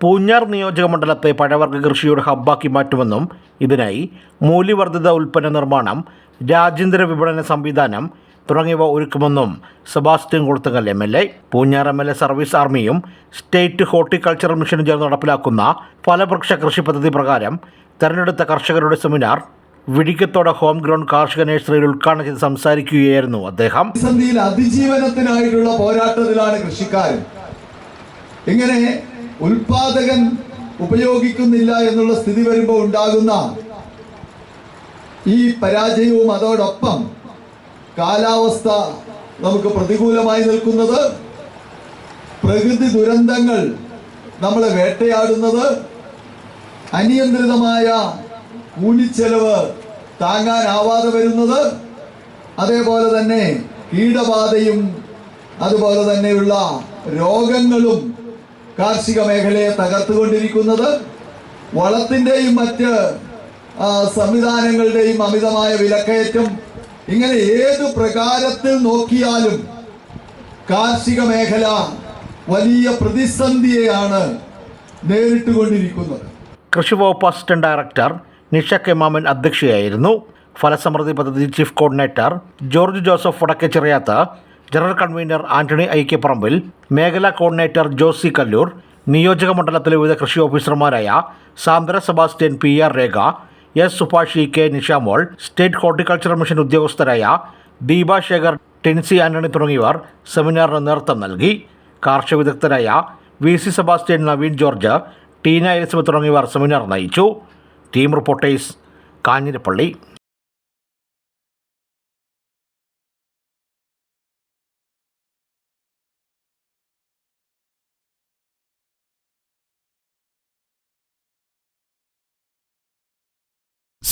പൂഞ്ഞാർ നിയോജക മണ്ഡലത്തെ പഴവർഗ കൃഷിയുടെ ഹബ്ബാക്കി മാറ്റുമെന്നും ഇതിനായി മൂല്യവർദ്ധിത ഉൽപ്പന്ന നിർമ്മാണം രാജ്യാന്തര വിപണന സംവിധാനം തുടങ്ങിയവ ഒരുക്കുമെന്നും Sebastian Koluthunkal M L A Poonjar M L A service ആർമിയും state horticultural മിഷനും ചേർന്ന് നടപ്പിലാക്കുന്ന ഫലവൃക്ഷ കൃഷി പദ്ധതി പ്രകാരം തെരഞ്ഞെടുത്ത കർഷകരുടെ സെമിനാർ വിഴിക്കത്തോടെ ഹോം ഗ്രൗണ്ട് കാർഷിക നഴ്സറിയിൽ ഉദ്ഘാടനം ചെയ്ത് സംസാരിക്കുകയായിരുന്നു അദ്ദേഹം. അതിജീവനത്തിനായിട്ടുള്ള പോരാട്ടത്തിലാണ് കൃഷിക്കാരൻ. ഇങ്ങനെ ഉൽപാദകൻ ഉപയോഗിക്കുന്നില്ല എന്നുള്ള സ്ഥിതി വരുമ്പോൾ ഉണ്ടാകുന്ന ഈ പരാജയവും അതോടൊപ്പം കാലാവസ്ഥ നമുക്ക് പ്രതികൂലമായി നിൽക്കുന്നത് പ്രകൃതി ദുരന്തങ്ങൾ നമ്മളെ വേട്ടയാടുന്നത് അനിയന്ത്രിതമായ കൂലിച്ചെലവ് താങ്ങാനാവാതെ വരുന്നത് അതേപോലെ തന്നെ കീടബാധയും അതുപോലെ തന്നെയുള്ള രോഗങ്ങളും കാർഷിക മേഖലയെ തകർത്തുകൊണ്ടിരിക്കുന്നത് വളത്തിന്റെയും മറ്റ് സംവിധാനങ്ങളുടെയും അമിതമായ വിലക്കയറ്റം. ഇങ്ങനെ ഏതു പ്രകാരത്തിൽ നോക്കിയാലും കാർഷിക മേഖല വലിയ പ്രതിസന്ധിയെയാണ് നേരിട്ടുകൊണ്ടിരിക്കുന്നത്. കൃഷി വകുപ്പ് അസിസ്റ്റന്റ് ഡയറക്ടർ നിഷ കെ മാമൻ അധ്യക്ഷയായിരുന്നു. ഫലസമൃദ്ധി പദ്ധതി chief coordinator George Joseph വടക്കേച്ചിറയാത്ത general convener Antony ഐക്യപ്പറമ്പിൽ മേഖലാ കോർഡിനേറ്റർ ജോസി കല്ലൂർ നിയോജക മണ്ഡലത്തിലെ വിവിധ കൃഷി ഓഫീസർമാരായ Sandra Sebastian P R Rekha S Subhashi K Nishamol state horticulture mission ഉദ്യോഗസ്ഥരായ Deepa Shekhar Tency Antony തുടങ്ങിയവർ സെമിനാറിന് നേതൃത്വം നൽകി. കാർഷിക വിദഗ്ധരായ V C Sebastian Naveen George Tina Elizabeth തുടങ്ങിയവർ സെമിനാർ നയിച്ചു. Team reporters Kanjirappally.